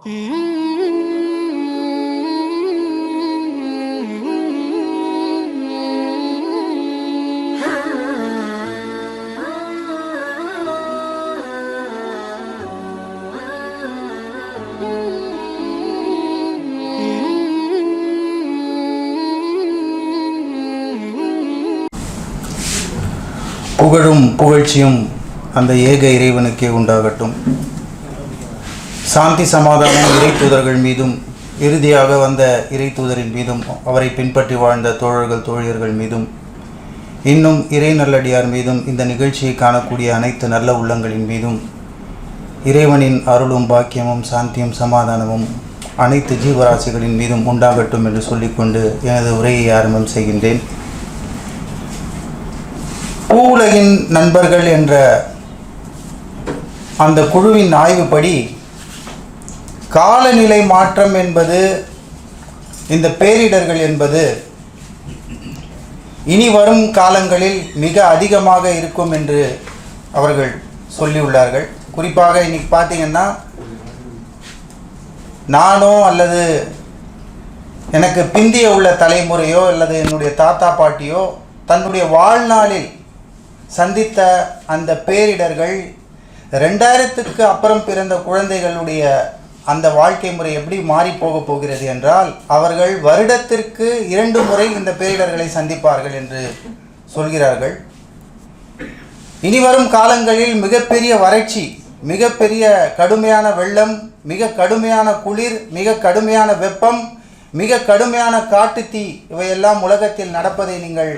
புகழும் புகழ்ச்சியும் அந்த ஏக இறைவனுக்கே உண்டாகட்டும். சாந்தி சமாதானம் இறை தூதர்கள் மீதும் இறுதியாக வந்த இறை தூதரின் மீதும் அவரை பின்பற்றி வாழ்ந்த தோழர்கள் தோழியர்கள் மீதும் இன்னும் இறை நல்லடியார் மீதும் இந்த நிகழ்ச்சியை காணக்கூடிய அனைத்து நல்ல உள்ளங்களின் மீதும் இறைவனின் அருளும் பாக்கியமும் சாந்தியும் சமாதானமும் அனைத்து ஜீவராசிகளின் மீதும் உண்டாகட்டும் என்று சொல்லிக்கொண்டு எனது உரையை ஆரம்பம் செய்கின்றேன். பூவுலகின் நண்பர்கள் என்ற அந்த குழுவின் ஆய்வுப்படி காலநிலை மாற்றம் என்பது இந்த பேரிடர்கள் என்பது இனி வரும் காலங்களில் மிக அதிகமாக இருக்கும் என்று அவர்கள் சொல்லியுள்ளார்கள். குறிப்பாக இன்னைக்கு பார்த்தீங்கன்னா நானோ அல்லது எனக்கு பிந்திய உள்ள தலைமுறையோ அல்லது என்னுடைய தாத்தா பாட்டியோ தன்னுடைய வாழ்நாளில் சந்தித்த அந்த பேரிடர்கள் ரெண்டாயிரத்துக்கு அப்புறம் பிறந்த குழந்தைகளுடைய அந்த வாழ்க்கை முறை எப்படி மாறி போக போகிறது என்றால் அவர்கள் வருடத்திற்கு இரண்டு முறை இந்த பேரிடர்களை சந்திப்பார்கள் என்று சொல்கிறார்கள். இனி வரும் காலங்களில் மிகப்பெரிய வறட்சி மிகப்பெரிய கடுமையான வெள்ளம் மிக கடுமையான குளிர் மிக கடுமையான வெப்பம் மிக கடுமையான காட்டுத்தீ இவையெல்லாம் உலகத்தில் நடப்பதை நீங்கள்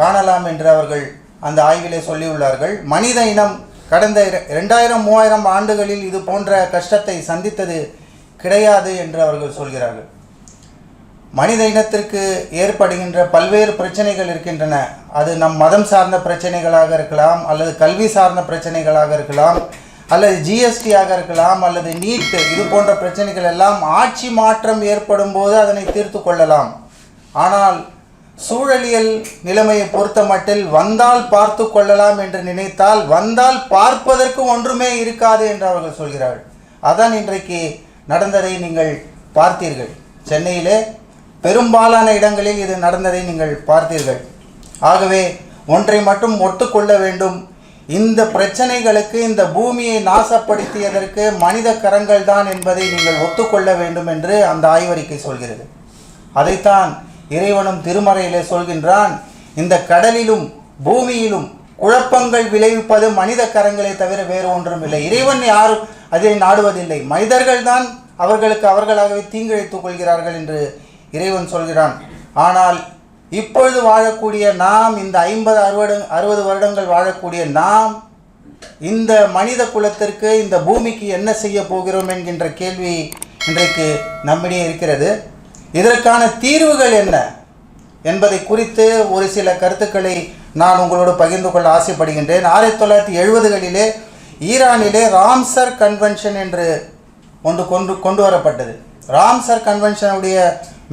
காணலாம் என்று அவர்கள் அந்த ஆய்விலே சொல்லியுள்ளார்கள். மனித இனம் கடந்த ரெண்டாயிரம் இரண்டாயிரம் மூவாயிரம் ஆண்டுகளில் இது போன்ற கஷ்டத்தை சந்தித்தது கிடையாது என்று அவர்கள் சொல்கிறார்கள். மனித இனத்திற்கு ஏற்படுகின்ற பல்வேறு பிரச்சனைகள் இருக்கின்றன. அது நம் மதம் சார்ந்த பிரச்சனைகளாக இருக்கலாம் அல்லது கல்வி சார்ந்த பிரச்சனைகளாக இருக்கலாம் அல்லது ஜிஎஸ்டியாக இருக்கலாம் அல்லது நீட் இது போன்ற பிரச்சனைகள் எல்லாம் ஆட்சி மாற்றம் ஏற்படும் போது அதனை தீர்த்து கொள்ளலாம். ஆனால் சூழலியல் நிலைமையை பொறுத்த மட்டில் வந்தால் பார்த்து கொள்ளலாம் என்று நினைத்தால் வந்தால் பார்ப்பதற்கு ஒன்றுமே இருக்காது என்று அவர்கள் சொல்கிறார்கள். அதான் இன்றைக்கு நடந்ததை நீங்கள் பார்த்தீர்கள். சென்னையிலே பெரும்பாலான இடங்களில் இது நடந்ததை நீங்கள் பார்த்தீர்கள். ஆகவே ஒன்றை மட்டும் ஒத்துக்கொள்ள வேண்டும். இந்த பிரச்சனைகளுக்கு இந்த பூமியை நாசப்படுத்தியதற்கு மனித கரங்கள் தான் என்பதை நீங்கள் ஒத்துக்கொள்ள வேண்டும் என்று அந்த ஆய்வறிக்கை சொல்கிறது. அதைத்தான் இறைவனும் திருமறையிலே சொல்கின்றான் இந்த கடலிலும் பூமியிலும் குழப்பங்கள் விளைவிப்பது மனித கரங்களை தவிர வேறு ஒன்றும் இல்லை. இறைவன் யாரும் அதை நாடுவதில்லை. மனிதர்கள் தான் அவர்களுக்கு அவர்களாகவே தீங்கிழைத்துக் கொள்கிறார்கள் என்று இறைவன் சொல்கிறான். ஆனால் இப்பொழுது வாழக்கூடிய நாம் இந்த ஐம்பது அறுபது அறுபது வருடங்கள் வாழக்கூடிய நாம் இந்த மனித குலத்திற்கு இந்த பூமிக்கு என்ன செய்ய போகிறோம் என்கின்ற கேள்வி இன்றைக்கு நம்மிடையே இருக்கிறது. இதற்கான தீர்வுகள் என்ன என்பதை குறித்து ஒரு சில கருத்துக்களை நான் உங்களோடு பகிர்ந்து கொள்ள ஆசைப்படுகின்றேன். ஆயிரத்தி தொள்ளாயிரத்தி எழுபதுகளிலே ஈரானிலே ராம்சர் கன்வென்ஷன் என்று ஒன்று கொண்டு கொண்டு வரப்பட்டது. ராம்சர் கன்வென்ஷனுடைய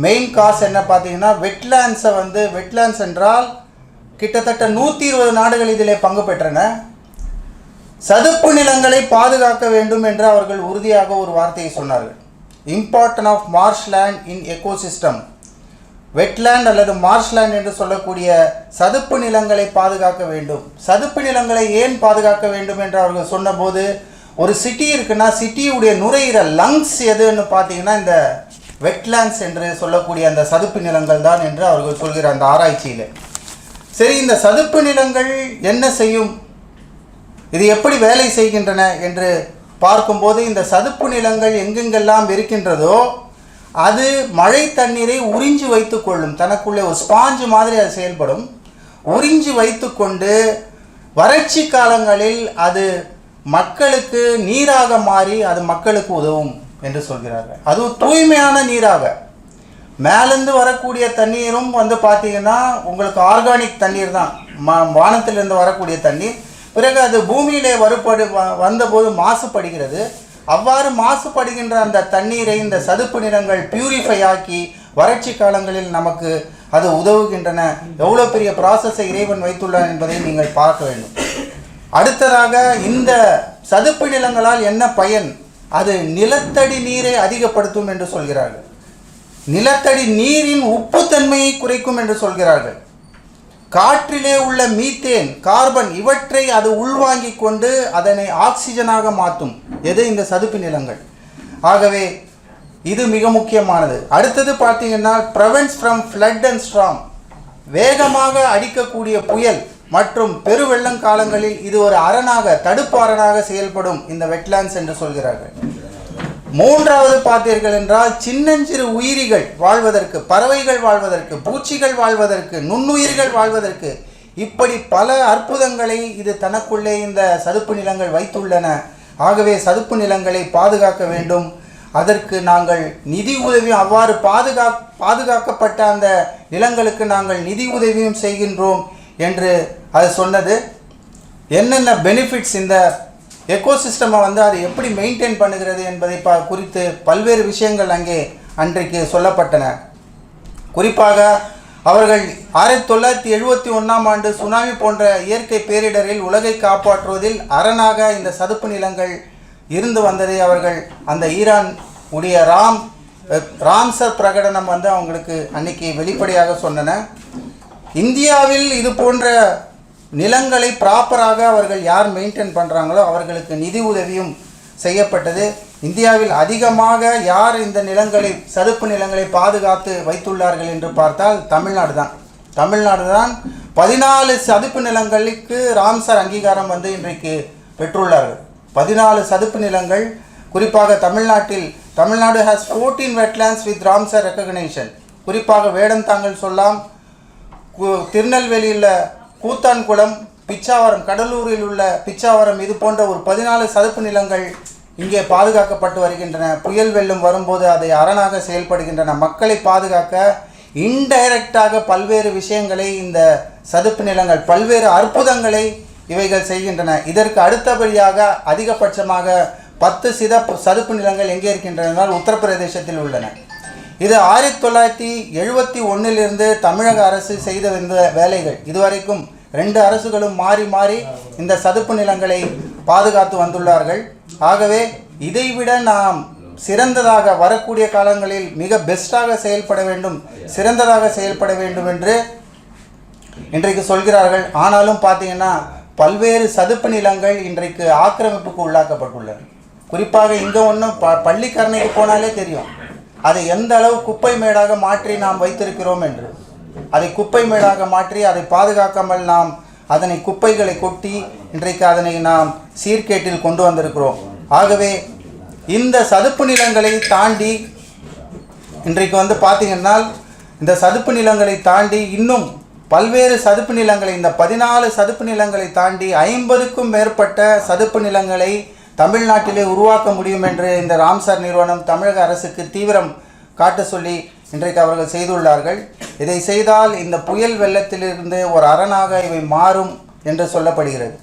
மெயின் காஸ் என்ன பார்த்தீங்கன்னா வெட்லேண்ட்ஸை வந்து வெட்லேண்ட்ஸ் என்றால் கிட்டத்தட்ட நூற்றி இருபது நாடுகள் இதிலே பங்கு பெற்றன. சதுப்பு நிலங்களை பாதுகாக்க வேண்டும் என்று அவர்கள் உறுதியாக ஒரு வார்த்தையை சொன்னார்கள். Importance of marshland in ecosystem wetland அல்லது மார்ஷ்லேண்ட் என்று சொல்லக்கூடிய சதுப்பு நிலங்களை பாதுகாக்க வேண்டும். சதுப்பு நிலங்களை ஏன் பாதுகாக்க வேண்டும் என்று அவர்கள் சொன்னபோது ஒரு சிட்டி இருக்குன்னா சிட்டியுடைய நுரையீரல் லங்ஸ் எதுன்னு பார்த்தீங்கன்னா இந்த வெட்லேண்ட்ஸ் என்று சொல்லக்கூடிய அந்த சதுப்பு நிலங்கள் தான் என்று அவர்கள் சொல்கிற அந்த ஆராய்ச்சியில். சரி இந்த சதுப்பு நிலங்கள் என்ன செய்யும்? இது எப்படி வேலை செய்கின்றன என்று பார்க்கும்போது இந்த சதுப்பு நிலங்கள் எங்கெங்கெல்லாம் இருக்கின்றதோ அது மழை தண்ணீரை உறிஞ்சி வைத்துக்கொள்ளும் தனக்குள்ளே ஒரு ஸ்பாஞ்சு மாதிரி அது செயல்படும். உறிஞ்சி வைத்துக்கொண்டு வறட்சி காலங்களில் அது மக்களுக்கு நீராக மாறி அது மக்களுக்கு உதவும் என்று சொல்கிறார்கள். அது தூய்மையான நீராக. மேலேருந்து வரக்கூடிய தண்ணீரும் வந்து பார்த்தீங்கன்னா உங்களுக்கு ஆர்கானிக் தண்ணீர் தான். ம வானத்திலிருந்து வரக்கூடிய தண்ணீர். பிறகு அது பூமியிலே வருப்படு வ- வந்தபோது மாசுபடுகிறது. அவ்வாறு மாசுபடுகின்ற அந்த தண்ணீரை இந்த சதுப்பு நிறங்கள் பியூரிஃபை ஆக்கி வறட்சி காலங்களில் நமக்கு அது உதவுகின்றன. எவ்வளோ பெரிய ப்ராசஸை இறைவன் வைத்துள்ளான் என்பதை நீங்கள் பார்க்க வேண்டும். அடுத்ததாக இந்த சதுப்பு நிலங்களால் என்ன பயன்? அது நிலத்தடி நீரை அதிகப்படுத்தும் என்று சொல்கிறார்கள். நிலத்தடி நீரின் உப்புத்தன்மையை குறைக்கும் என்று சொல்கிறார்கள். காற்றிலே உள்ள மீத்தேன் கார்பன் இவற்றை அது உள்வாங்கிக் கொண்டு அதனை ஆக்சிஜனாக மாற்றும். எது இந்த சதுப்பு நிலங்கள்? ஆகவே இது மிக முக்கியமானது. அடுத்தது பார்த்தீங்கன்னா prevents from flood and storm வேகமாக அடிக்கக்கூடிய புயல் மற்றும் பெருவெள்ளங்காலங்களில் இது ஒரு அரணாக தடுப்பு அரணாக செயல்படும் இந்த வெட்லாண்ட்ஸ் என்று சொல்கிறார்கள். மூன்றாவது பார்த்தீர்கள் என்றால் சின்னஞ்சிறு உயிரிகள் வாழ்வதற்கு பறவைகள் வாழ்வதற்கு பூச்சிகள் வாழ்வதற்கு நுண்ணுயிர்கள் வாழ்வதற்கு இப்படி பல அற்புதங்களை இது தனக்குள்ளே இந்த சதுப்பு நிலங்கள் வைத்துள்ளன. ஆகவே சதுப்பு நிலங்களை பாதுகாக்க வேண்டும். அதற்கு நாங்கள் நிதி உதவியும் அவ்வாறு பாதுகா பாதுகாக்கப்பட்ட அந்த நிலங்களுக்கு நாங்கள் நிதி உதவியும் செய்கின்றோம் என்று அது சொன்னது. என்னென்ன பெனிஃபிட்ஸ் இந்த எக்கோசிஸ்டமை வந்து அது எப்படி மெயின்டைன் பண்ணுகிறது என்பதை ப குறித்து பல்வேறு விஷயங்கள் அங்கே அன்றைக்கு சொல்லப்பட்டன. குறிப்பாக அவர்கள் ஆயிரத்தி தொள்ளாயிரத்தி எழுபத்தி ஒன்றாம் ஆண்டு சுனாமி போன்ற இயற்கை பேரிடரில் உலகை காப்பாற்றுவதில் அரணாக இந்த சதுப்பு நிலங்கள் இருந்து வந்ததை அவர்கள் அந்த ஈரான் உடைய ராம் ராம்சர் பிரகடனம் வந்து அவங்களுக்கு அன்னைக்கு வெளிப்படையாக சொன்னன. இந்தியாவில் இது போன்ற நிலங்களை ப்ராப்பராக அவர்கள் யார் மெயின்டைன் பண்ணுறாங்களோ அவர்களுக்கு நிதி உதவியும் செய்யப்பட்டது. இந்தியாவில் அதிகமாக யார் இந்த நிலங்களை சதுப்பு நிலங்களை பாதுகாத்து வைத்துள்ளார்கள் என்று பார்த்தால் தமிழ்நாடு தான். தமிழ்நாடு தான் பதினாலு சதுப்பு நிலங்களுக்கு ராம்சர் அங்கீகாரம் வந்து இன்றைக்கு பெற்றுள்ளார்கள். பதினாலு சதுப்பு நிலங்கள் குறிப்பாக தமிழ்நாட்டில் Tamil Nadu has fourteen wetlands with Ramsar recognition குறிப்பாக வேடந்தாங்கல் சொல்லாம் திருநெல்வேலியில் கூத்தான்குளம் பிச்சாவரம் கடலூரில் உள்ள பிச்சாவரம் இது போன்ற ஒரு பதினாலு சதுப்பு நிலங்கள் இங்கே பாதுகாக்கப்பட்டு வருகின்றன. புயல் வெள்ளம் வரும்போது அதை அரணாக செயல்படுகின்றன. மக்களை பாதுகாக்க இன்டைரக்டாக பல்வேறு விஷயங்களை இந்த சதுப்பு நிலங்கள் பல்வேறு அற்புதங்களை இவைகள் செய்கின்றன. இதற்கு அடுத்தபடியாக அதிகபட்சமாக பத்து சித சதுப்பு நிலங்கள் எங்கே இருக்கின்றன என்றால் உத்தரப்பிரதேசத்தில் உள்ளன. இது ஆயிரத்தி தொள்ளாயிரத்தி எழுபத்தி ஒன்றிலிருந்து தமிழக அரசு செய்த வேலைகள். இதுவரைக்கும் ரெண்டு அரசுகளும் மாறி மாறி இந்த சதுப்பு நிலங்களை பாதுகாத்து வந்துள்ளார்கள். ஆகவே இதைவிட நாம் சிறந்ததாக வரக்கூடிய காலங்களில் மிக பெஸ்ட்டாக செயல்பட வேண்டும் சிறந்ததாக செயல்பட வேண்டும் என்று இன்றைக்கு சொல்கிறார்கள். ஆனாலும் பார்த்தீங்கன்னா பல்வேறு சதுப்பு நிலங்கள் இன்றைக்கு ஆக்கிரமிப்புக்கு உள்ளாக்கப்பட்டுள்ளன குறிப்பாக இங்கே ஒன்றும் ப பள்ளிக்கரணைக்கு போனாலே தெரியும். அதை எந்த அளவு குப்பை மேடாக மாற்றி நாம் வைத்திருக்கிறோம் என்று. அதை குப்பை மேடாக மாற்றி அதை பாதுகாக்காமல் நாம் அதனை குப்பைகளை கொட்டி இன்றைக்கு அதனை நாம் சீர்கேட்டில் கொண்டு வந்திருக்கிறோம். ஆகவே இந்த சதுப்பு நிலங்களை தாண்டி இன்றைக்கு வந்து பார்த்தீங்கன்னா இந்த சதுப்பு நிலங்களை தாண்டி இன்னும் பல்வேறு சதுப்பு நிலங்களை இந்த பதினாலு சதுப்பு நிலங்களை தாண்டி ஐம்பதுக்கும் மேற்பட்ட சதுப்பு நிலங்களை தமிழ்நாட்டிலே உருவாக்க முடியும் என்று இந்த ராம்சார் நிறுவனம் தமிழக அரசுக்கு தீவிரம் காட்ட சொல்லி இன்றைக்கு அவர்கள் செய்துள்ளார்கள். இதை செய்தால் இந்த புயல் வெள்ளத்திலிருந்து ஒரு அரணாக இவை மாறும் என்று சொல்லப்படுகிறது.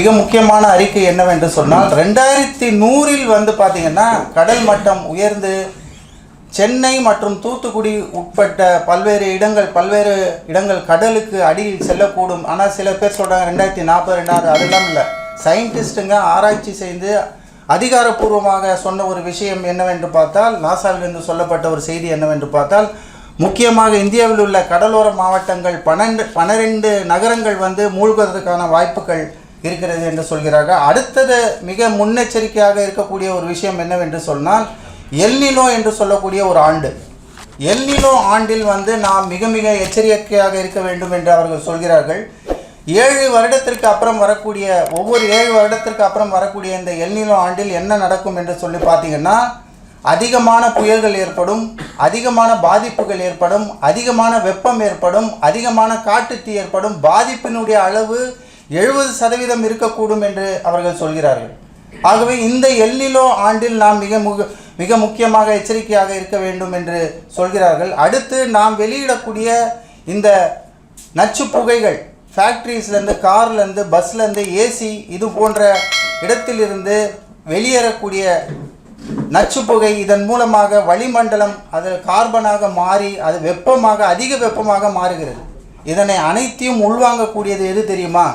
மிக முக்கியமான அறிக்கை என்னவென்று சொன்னால் ரெண்டாயிரத்தி நூறில் வந்து பார்த்தீங்கன்னா கடல் மட்டம் உயர்ந்து சென்னை மற்றும் தூத்துக்குடி உட்பட்ட பல்வேறு இடங்கள் பல்வேறு இடங்கள் கடலுக்கு அடியில் செல்லக்கூடும். ஆனால் சில பேர் சொல்கிறாங்க ரெண்டாயிரத்தி நாற்பது ரெண்டாயிரம் அதெல்லாம் இல்லை. சயின்டிஸ்ட்டுங்க ஆராய்ச்சி செய்து அதிகாரப்பூர்வமாக சொன்ன ஒரு விஷயம் என்னவென்று பார்த்தால் நாசாவிலிருந்து சொல்லப்பட்ட ஒரு செய்தி என்னவென்று பார்த்தால் முக்கியமாக இந்தியாவில் உள்ள கடலோர மாவட்டங்கள் பன்னெண்டு பன்னிரெண்டு நகரங்கள் வந்து மூழ்குவதற்கான வாய்ப்புகள் இருக்கிறது என்று சொல்கிறார்கள். அடுத்தது மிக முன்னெச்சரிக்கையாக இருக்கக்கூடிய ஒரு விஷயம் என்னவென்று சொன்னால் எல்நிலோ என்று சொல்லக்கூடிய ஒரு ஆண்டு. எல்நிலோ ஆண்டில் வந்து நாம் மிக மிக எச்சரிக்கையாக இருக்க வேண்டும் என்று அவர்கள் சொல்கிறார்கள். ஏழு வருடத்திற்கு அப்புறம் வரக்கூடிய ஒவ்வொரு ஏழு வருடத்திற்கு அப்புறம் வரக்கூடிய இந்த எல்நிலோ ஆண்டில் என்ன நடக்கும் என்று சொல்லி பார்த்தீங்கன்னா அதிகமான புயல்கள் ஏற்படும் அதிகமான பாதிப்புகள் ஏற்படும் அதிகமான வெப்பம் ஏற்படும் அதிகமான காட்டுத்தீ ஏற்படும். பாதிப்பினுடைய அளவு எழுபது சதவீதம் இருக்கக்கூடும் என்று அவர்கள் சொல்கிறார்கள். ஆகவே இந்த எல்லிலோ ஆண்டில் நாம் மிக முக மிக முக்கியமாக எச்சரிக்கையாக இருக்க வேண்டும் என்று சொல்கிறார்கள். அடுத்து நாம் வெளியிடக்கூடிய இந்த நச்சு புகைகள் ஃபேக்ட்ரிஸ்லேருந்து கார்லேருந்து பஸ்லேருந்து ஏசி இது போன்ற இடத்திலிருந்து வெளியேறக்கூடிய நச்சு புகை இதன் மூலமாக வளிமண்டலம் அது கார்பனாக மாறி அது வெப்பமாக அதிக வெப்பமாக மாறுகிறது. இதனை அனைத்தையும் உள்வாங்கக்கூடியது எது தெரியுமா?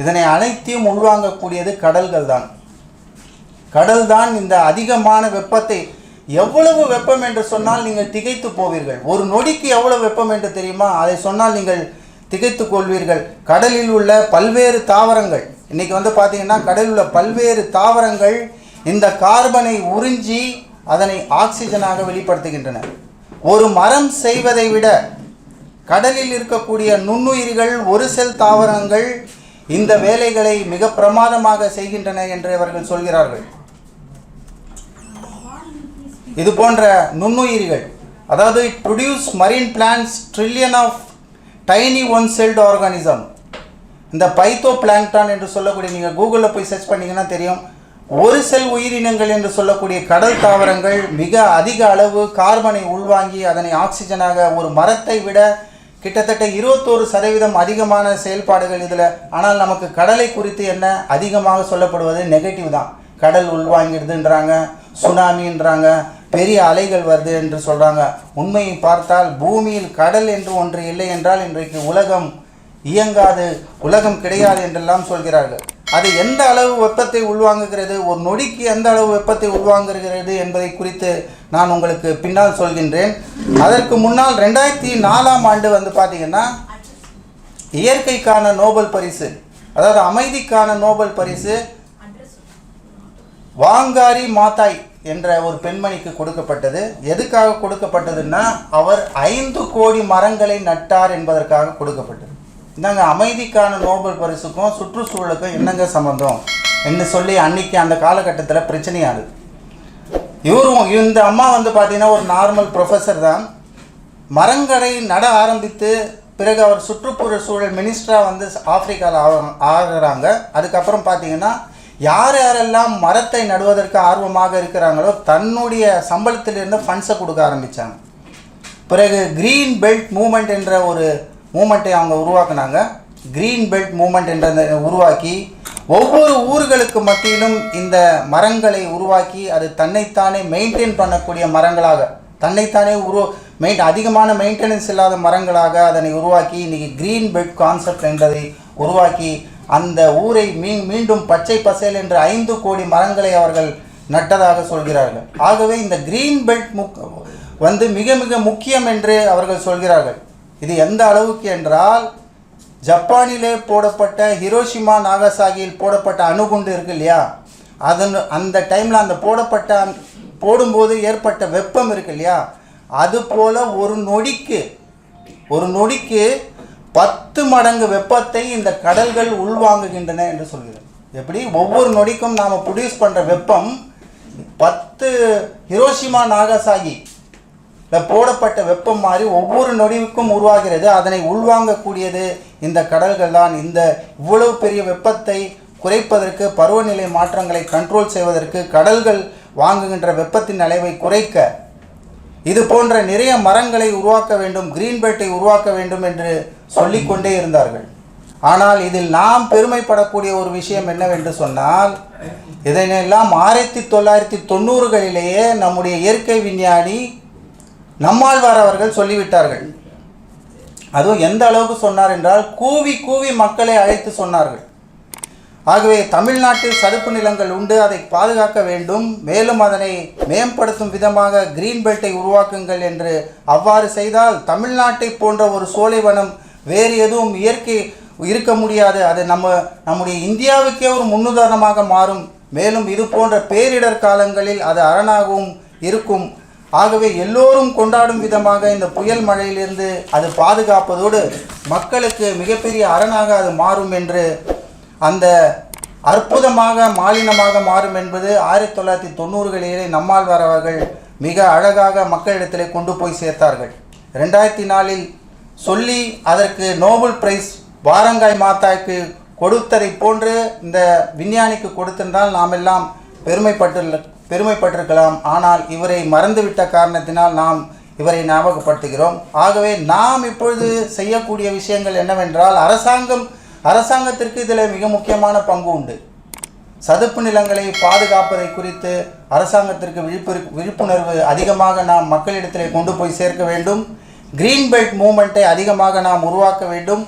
இதனை அனைத்தையும் உள்வாங்கக்கூடியது கடல்கள் தான் கடல் தான் இந்த அதிகமான வெப்பத்தை எவ்வளவு வெப்பம் என்று சொன்னால் நீங்கள் திகைத்து போவீர்கள். ஒரு நொடிக்கு எவ்வளவு வெப்பம் என்று தெரியுமா? அதை சொன்னால் நீங்கள் திகைத்து கொள்வீர்கள். கடலில் உள்ள பல்வேறு தாவரங்கள் இன்னைக்கு வந்து பார்த்தீங்கன்னா கடலில் உள்ள பல்வேறு தாவரங்கள் இந்த கார்பனை உறிஞ்சி அதனை ஆக்சிஜனாக வெளிப்படுத்துகின்றன. ஒரு மரம் செய்வதை விட கடலில் இருக்கக்கூடிய நுண்ணுயிர்கள் ஒரு செல் தாவரங்கள் இந்த வேலைகளை மிக பிரமாதமாக செய்கின்றன என்று அவர்கள் சொல்கிறார்கள். இது போன்ற நுண்ணுயிரிகள் அதாவது it produce marine plants trillion of tiny one celled organism இந்த பைத்தோ பிளாங்டான் என்று சொல்லக்கூடிய நீங்கள் கூகுளில் போய் சர்ச் பண்ணீங்கன்னா தெரியும். ஒரு செல் உயிரினங்கள் என்று சொல்லக்கூடிய கடல் தாவரங்கள் மிக அதிக அளவு கார்பனை உள்வாங்கி அதனை ஆக்சிஜனாக ஒரு மரத்தை விட கிட்டத்தட்ட இருபத்தோரு சதவீதம் அதிகமான செயல்பாடுகள் இதில். ஆனால் நமக்கு கடலை குறித்து என்ன அதிகமாக சொல்லப்படுவது நெகட்டிவ் தான். கடல் உள்வாங்கிடுதுன்றாங்க சுனாமின்றாங்க பெரிய அலைகள் வருது என்று சொல்கிறாங்க உண்மையை பார்த்தால் பூமியில் கடல் என்று ஒன்று இல்லை என்றால் இன்றைக்கு உலகம் இயங்காது உலகம் கிடையாது என்றெல்லாம் சொல்கிறார்கள். அது எந்த அளவு வெப்பத்தை உள்வாங்குகிறது ஒரு நொடிக்கு எந்த அளவு வெப்பத்தை உள்வாங்குகிறது என்பதை குறித்து நான் உங்களுக்கு பின்னால் சொல்கின்றேன். அதற்கு முன்னால் ரெண்டாயிரத்தி நாலாம் ஆண்டு வந்து பார்த்தீங்கன்னா இயற்கைக்கான நோபல் பரிசு அதாவது அமைதிக்கான நோபல் பரிசு வாங்காரி மாதாய் என்ற ஒரு பெண்மணிக்கு கொடுக்கப்பட்டது. எதுக்காக கொடுக்கப்பட்டதுன்னா அவர் ஐந்து கோடி மரங்களை நட்டார் என்பதற்காக கொடுக்கப்பட்டது. இந்தாங்க அமைதிக்கான நோபல் பரிசுக்கும் சுற்றுச்சூழலுக்கும் என்னங்க சம்மந்தம் என்று சொல்லி அன்னைக்கு அந்த காலகட்டத்தில் பிரச்சனையாகுது. இவரும் இந்த அம்மா வந்து பார்த்தீங்கன்னா ஒரு நார்மல் ப்ரொஃபஸர் தான். மரங்களை நட ஆரம்பித்து பிறகு அவர் சுற்றுப்புற சூழல் மினிஸ்டராக வந்து ஆப்பிரிக்காவில் ஆகுறாங்க. அதுக்கப்புறம் பார்த்தீங்கன்னா யார் யாரெல்லாம் மரத்தை நடுவதற்கு ஆர்வமாக இருக்கிறாங்களோ தன்னுடைய சம்பளத்திலிருந்து ஃபண்ட்ஸை கொடுக்க ஆரம்பித்தாங்க பிறகு க்ரீன் பெல்ட் மூமெண்ட் என்ற ஒரு மூமெண்ட்டை அவங்க உருவாக்குனாங்க. க்ரீன் பெல்ட் மூமெண்ட் என்ற உருவாக்கி ஒவ்வொரு ஊர்களுக்கு மத்தியிலும் இந்த மரங்களை உருவாக்கி அது தன்னைத்தானே மெயின்டைன் பண்ணக்கூடிய மரங்களாக தன்னைத்தானே உரு மெயின் அதிகமான மெயின்டெனன்ஸ் இல்லாத மரங்களாக அதனை உருவாக்கி இன்றைக்கி க்ரீன் பெட் கான்செப்ட் என்பதை உருவாக்கி அந்த ஊரை மீ மீண்டும் பச்சை பசேல் என்று ஐந்து கோடி மரங்களை அவர்கள் நட்டதாக சொல்கிறார்கள். ஆகவே இந்த க்ரீன் பெல்ட் முக் வந்து மிக மிக முக்கியம் என்று அவர்கள் சொல்கிறார்கள். இது எந்த அளவுக்கு என்றால் ஜப்பானிலே போடப்பட்ட ஹிரோஷிமா நாகசாகியில் போடப்பட்ட அணுகுண்டு இருக்கு இல்லையா? அதன் அந்த டைமில் அந்த போடப்பட்ட போடும்போது ஏற்பட்ட வெப்பம் இருக்கு இல்லையா? அது போல ஒரு நொடிக்கு ஒரு நொடிக்கு பத்து மடங்கு வெப்பத்தை இந்த கடல்கள் உள்வாங்குகின்றன என்று சொல்கிறது. எப்படி? ஒவ்வொரு நொடிக்கும் நாம் ப்ரொடியூஸ் பண்ணுற வெப்பம் பத்து ஹிரோஷிமா நாகசாகி போடப்பட்ட வெப்பம் மாதிரி ஒவ்வொரு நொடிவுக்கும் உருவாகிறது. அதனை உள்வாங்கக்கூடியது இந்த கடல்கள் தான் இந்த இவ்வளவு பெரிய வெப்பத்தை குறைப்பதற்கு பருவநிலை மாற்றங்களை கண்ட்ரோல் செய்வதற்கு கடல்கள் வாங்குகின்ற வெப்பத்தின் அளவை குறைக்க இது போன்ற நிறைய மரங்களை உருவாக்க வேண்டும் கிரீன் பெல்ட்டை உருவாக்க வேண்டும் என்று சொல்லிக்கொண்டே இருந்தார்கள். ஆனால் இதில் நாம் பெருமைப்படக்கூடிய ஒரு விஷயம் என்னவென்று சொன்னால் இதனையெல்லாம் ஆயிரத்தி தொள்ளாயிரத்தி தொண்ணூறுகளிலேயே நம்முடைய இயற்கை விஞ்ஞானி நம்மாழ்வார் அவர்கள் சொல்லிவிட்டார்கள். அதுவும் எந்த அளவுக்கு சொன்னார் என்றால் கூவி கூவி மக்களை அழைத்து சொன்னார்கள். ஆகவே தமிழ்நாட்டில் சதுப்பு நிலங்கள் உண்டு அதை பாதுகாக்க வேண்டும். மேலும் அதனை மேம்படுத்தும் விதமாக கிரீன் பெல்ட்டை உருவாக்குங்கள் என்று அவ்வாறு செய்தால் தமிழ்நாட்டை போன்ற ஒரு சோலைவனம் வேறு எதுவும் இயற்கை இருக்க முடியாது. அது நம்ம நம்முடைய இந்தியாவுக்கே ஒரு முன்னுதாரணமாக மாறும். மேலும் இது போன்ற பேரிடர் காலங்களில் அது அரணாகவும் இருக்கும். ஆகவே எல்லோரும் கொண்டாடும் விதமாக இந்த புயல் மழையிலிருந்து அது பாதுகாப்பதோடு மக்களுக்கு மிகப்பெரிய அரணாக அது மாறும் என்று அந்த அற்புதமாக மாலினமாக மாறும் என்பது ஆயிரத்தி தொள்ளாயிரத்தி தொண்ணூறுகளிலே நம்மாழ்வார் அவர்கள் மிக அழகாக மக்களிடத்திலே கொண்டு போய் சேர்த்தார்கள். ரெண்டாயிரத்தி நாலில் சொல்லி அதற்கு நோபல் பிரைஸ் வாரங்காய் மாத்தாய்க்கு கொடுத்ததை போன்று இந்த விஞ்ஞானிக்கு கொடுத்திருந்தால் நாம் எல்லாம் பெருமைப்பட்டு பெருமைப்பட்டிருக்கலாம். ஆனால் இவரை மறந்துவிட்ட காரணத்தினால் நாம் இவரை ஞாபகப்படுத்துகிறோம். ஆகவே நாம் இப்பொழுது செய்யக்கூடிய விஷயங்கள் என்னவென்றால் அரசாங்கம் அரசாங்கத்திற்கு இதில் மிக முக்கியமான பங்கு உண்டு. சதுப்பு நிலங்களை பாதுகாப்பதை குறித்து அரசாங்கத்திற்கு விழிப்பு விழிப்புணர்வு அதிகமாக நாம் மக்களிடத்திலே கொண்டு போய் சேர்க்க வேண்டும். கிரீன் பெல்ட் மூமெண்ட்டை அதிகமாக நாம் உருவாக்க வேண்டும்.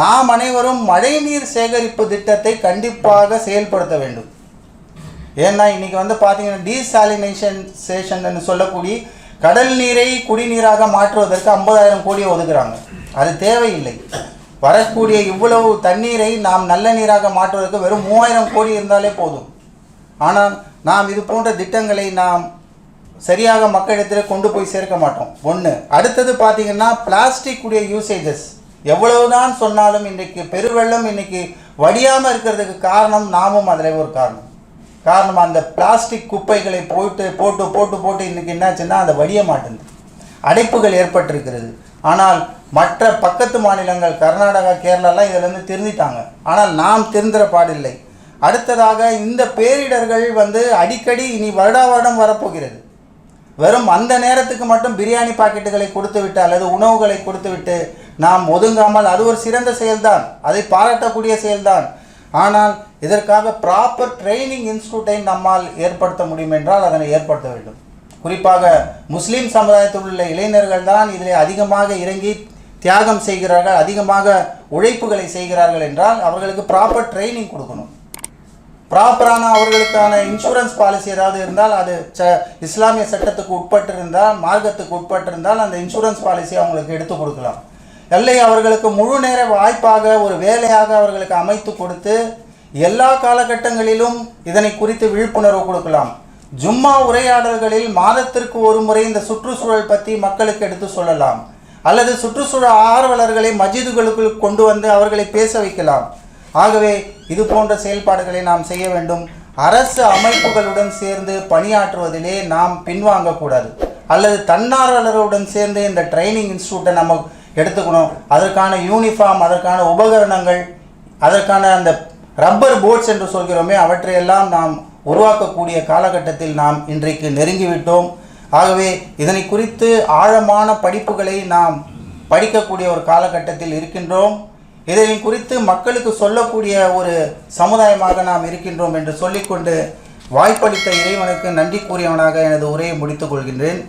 நாம் அனைவரும் மழைநீர் சேகரிப்பு திட்டத்தை கண்டிப்பாக செயல்படுத்த வேண்டும். ஏன்னா இன்றைக்கி வந்து பார்த்தீங்கன்னா டீசாலினேஷன் சேஷன் சொல்லக்கூடிய கடல் நீரை குடிநீராக மாற்றுவதற்கு ஐம்பதாயிரம் கோடி ஒதுக்குறாங்க. அது தேவையில்லை. வரக்கூடிய இவ்வளவு தண்ணீரை நாம் நல்ல நீராக மாற்றுவதற்கு வெறும் மூவாயிரம் கோடி இருந்தாலே போதும். ஆனால் நாம் இது போன்ற திட்டங்களை நாம் சரியாக மக்களிடத்தில் கொண்டு போய் சேர்க்க மாட்டோம். ஒன்று அடுத்தது பார்த்தீங்கன்னா பிளாஸ்டிக் உடைய யூசேஜஸ் எவ்வளவுதான் சொன்னாலும் இன்றைக்கு பெருவெள்ளம் இன்றைக்கி வடியாமல் இருக்கிறதுக்கு காரணம் நாமும் அதில் ஒரு காரணம். காரணம் அந்த பிளாஸ்டிக் குப்பைகளை போட்டு போட்டு போட்டு போட்டு இன்றைக்கி என்னாச்சுன்னா அந்த வடிய மாட்டேங்குது. அடைப்புகள் ஏற்பட்டிருக்கிறது. ஆனால் மற்ற பக்கத்து மாநிலங்கள் கர்நாடகா கேரளாலாம் இதிலேருந்து திருந்திட்டாங்க. ஆனால் நாம் திருந்துற பாடில்லை. அடுத்ததாக இந்த பேரிடர்கள் வந்து அடிக்கடி இனி வருடா வருடம் வரப்போகிறது. வெறும் அந்த நேரத்துக்கு மட்டும் பிரியாணி பாக்கெட்டுகளை கொடுத்துவிட்டு அல்லது உணவுகளை கொடுத்துவிட்டு நாம் ஒதுங்காமல் அது ஒரு சிறந்த செயல்தான். அதை பாராட்டக்கூடிய செயல்தான். ஆனால் இதற்காக ப்ராப்பர் ட்ரைனிங் இன்ஸ்டியூட்டை நம்மால் ஏற்படுத்த முடியும் என்றால் அதனை ஏற்படுத்த வேண்டும். குறிப்பாக முஸ்லீம் சமுதாயத்தில் உள்ள இளைஞர்கள் தான் இதில் அதிகமாக இறங்கி தியாகம் செய்கிறார்கள் அதிகமாக உழைப்புகளை செய்கிறார்கள் என்றால் அவர்களுக்கு ப்ராப்பர் ட்ரைனிங் கொடுக்கணும். ப்ராப்பரான அவர்களுக்கான இன்சூரன்ஸ் பாலிசி ஏதாவது இருந்தால் அது ச இஸ்லாமிய சட்டத்துக்கு உட்பட்டிருந்தால் மார்க்கத்துக்கு உட்பட்டிருந்தால் அந்த இன்சூரன்ஸ் பாலிசி அவங்களுக்கு எடுத்து கொடுக்கலாம். இல்லை அவர்களுக்கு முழு நேர வாய்ப்பாக ஒரு வேலையாக அவர்களுக்கு அமைத்து கொடுத்து எல்லா காலகட்டங்களிலும் இதனை குறித்து விழிப்புணர்வு கொடுக்கலாம். ஜும்மா உரையாடல்களில் மாதத்திற்கு ஒரு முறை இந்த சுற்றுச்சூழல் பற்றி மக்களுக்கு எடுத்து சொல்லலாம். அல்லது சுற்றுச்சூழல் ஆர்வலர்களை மஜிதுகளுக்குள் கொண்டு வந்து அவர்களை பேச வைக்கலாம். ஆகவே இது போன்ற செயல்பாடுகளை நாம் செய்ய வேண்டும். அரசு அமைப்புகளுடன் சேர்ந்து பணியாற்றுவதிலே நாம் பின்வாங்கக்கூடாது. அல்லது தன்னார்வலருடன் சேர்ந்து இந்த ட்ரைனிங் இன்ஸ்டியூட்டை நம்ம எடுத்துக்கணும். அதற்கான யூனிஃபார்ம் அதற்கான உபகரணங்கள் அதற்கான அந்த ரப்பர் போட்ஸ் என்று சொல்கிறோமே அவற்றையெல்லாம் நாம் உருவாக்கக்கூடிய காலகட்டத்தில் நாம் இன்றைக்கு நெருங்கிவிட்டோம். ஆகவே இதனை குறித்து ஆழமான படிப்புகளை நாம் படிக்கக்கூடிய ஒரு காலகட்டத்தில் இருக்கின்றோம். இதனை குறித்து மக்களுக்கு சொல்லக்கூடிய ஒரு சமுதாயமாக நாம் இருக்கின்றோம் என்று சொல்லிக்கொண்டு வாய்ப்பளித்த இறைவனுக்கு நன்றி கூறியவனாக எனது உரையை முடித்துக் கொள்கின்றேன்.